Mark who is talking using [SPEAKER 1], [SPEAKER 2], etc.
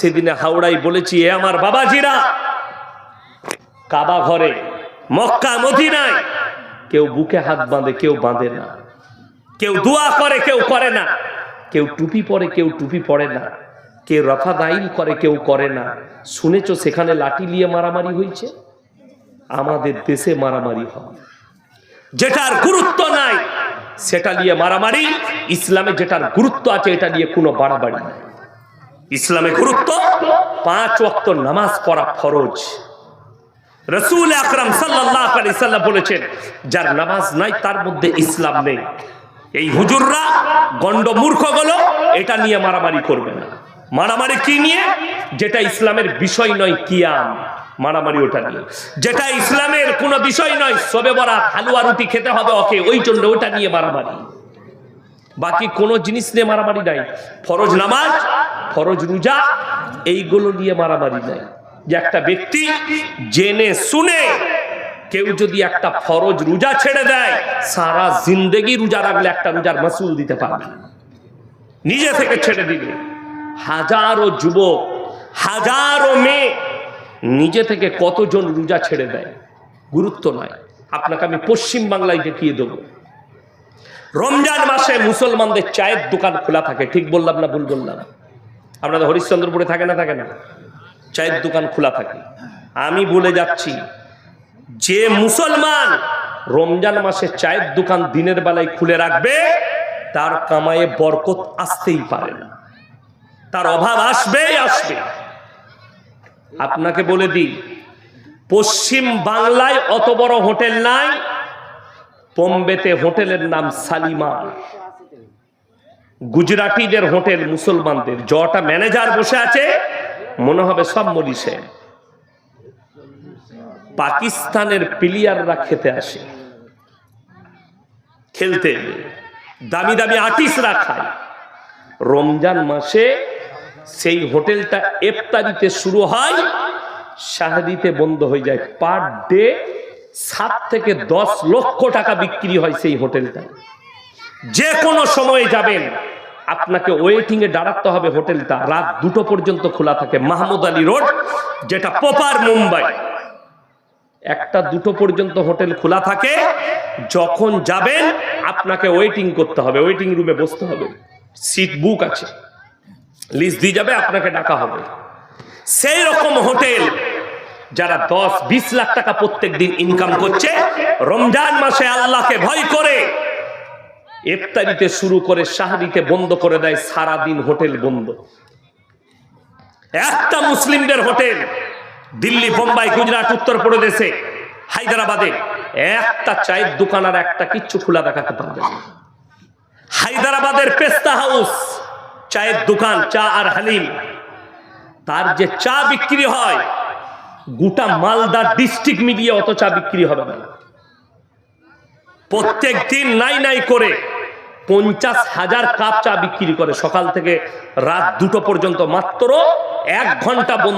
[SPEAKER 1] সেদিনে হাওড়াই বলেছি, এ আমার বাবাজিরা, কাবা ঘরে, মক্কা মদিনায় কেউ বুকে হাত বাঁধে, কেউ বাঁধে না। কেউ দোয়া করে, কেউ করে না। কেউ টুপি পরে, কেউ টুপি পরে না। কেউ রফা দাইন করে, কেউ করে না। শুনেছ সেখানে লাঠি নিয়ে মারামারি হয়েছে? আমাদের দেশে মারামারি হয়। যেটার গুরুত্ব নাই, সেটা নিয়ে মারামারি। ইসলামে যেটার গুরুত্ব আছে, এটা নিয়ে কোনো বাড়াবাড়ি নাই। ইসলামে গুরুত্ব, পাঁচ ওয়াক্ত নামাজ পড়া ফরজ। রসুল আকরাম সাল্লাহ সাল্লাম বলেছেন, যার নামাজ নাই, তার মধ্যে ইসলাম নেই। এই হুজুররা গন্ড মূর্খগুলো এটা নিয়ে মারামারি করবে না। মারামারি কি নিয়ে? যেটা ইসলামের বিষয় নয়, কিয়াম। মারামারি ওটা নিয়ে। যেটা ইসলামের কোনো বিষয় নয়, সবে বরাত হালুয়া রুটি খেতে হবে, ওকে, ওই জন্য ওটা নিয়ে মারামারি। বাকি কোনো জিনিস নিয়ে মারামারি নাই। ফরজ নামাজ, ফরজ রোজা, এইগুলো নিয়ে মারামারি নাই। যে একটা ব্যক্তি জেনে শুনে কেউ যদি একটা ফরজ রোজা ছেড়ে দেয়, সারা জিন্দেগি রোজা রাখলে একটা রোজার মাসুল দিতে পারবে নিজে থেকে ছেড়ে দিবে। হাজারো যুবক, হাজারো মেয়ে নিজে থেকে কতজন রোজা ছেড়ে দেয়? গুরুত্ব নয়। আপনাকে আমি পশ্চিম বাংলায় দেখিয়ে দেবো। রমজান মাসে মুসলমানদের চায়ের দোকান খোলা থাকে, ঠিক বললাম না ভুল বললাম? আপনাদের হরিশ্চন্দ্রপুরে থাকে না থাকে না? চায়ের দোকান খোলা থাকে। আমি বলে যাচ্ছি, যে মুসলমান রমজান মাসে চায়ের দোকান দিনের বেলায় খুলে রাখবে, তার কামায়ে বরকত আসতেই পারে না। তার অভাব আসবেই আসবে। আপনাকে বলে দিই, পশ্চিম বাংলায় অত বড় হোটেল নাই বোম্বেতে হোটেলের নাম সালিমা। গুজরাটিদের হোটেল মুসলমানদের। জটা ম্যানেজার বসে আছে, মনে হবে সব মরিষে পাকিস্তানের প্লেয়াররা খেতে আসে। খেলতে। দামি দামি আর্টিস্টরা খায়। রমজান মাসে সেই হোটেলটা এফতারিতে শুরু হয় শাহরিতে বন্ধ হয়ে যায়। পার ডে সাত থেকে দশ লক্ষ টাকা বিক্রি হয় সেই হোটেলটা। যে কোনো সময়ে যাবেন, আপনাকে ওয়েটিং এ দাঁড়াতে হবে হোটেলটা। রাত দুটো পর্যন্ত খোলা থাকে মাহমুদ আলী রোড, যেটা পোপার মুম্বাই। একটা দুটো পর্যন্ত হোটেল খোলা থাকে, যখন যাবেন, আপনাকে ওয়েটিং করতে হবে, ওয়েটিং রুমে বসতে হবে। সিট বুক আছে। লিস্ট দিয়ে যাবে, আপনাকে ডাকা হবে। সেই রকম হোটেল যারা দশ, বিশ লাখ টাকা প্রত্যেক দিন ইনকাম করছে, রমজান মাসে আল্লাহকে ভয় করে। ইফতারিতে শুরু করে শাহরিতে বন্ধ করে দেয় সারা দিন হোটেল বন্ধ। একটা মুসলিমদের হোটেল দিল্লি, বোম্বাই, গুজরাট উত্তরপ্রদেশে হায়দ্রাবাদে। একটা চায়ের দোকান আর একটা কিচ্ছু খোলা দেখাতে পারবে হায়দ্রাবাদের পেস্তা হাউস, চায়ের দোকান, চা আর হালিম। তার যে চা বিক্রি হয় গোটা মালদা ডিস্ট্রিক্ট মিলিয়ে অত চা বিক্রি হবে না। প্রত্যেক দিন নাই নাই করে পঞ্চাশ হাজার কাপ চা বিক্রি করে। সকাল থেকে রাত দুটো পর্যন্ত মাত্র এক ঘণ্টা বন্ধ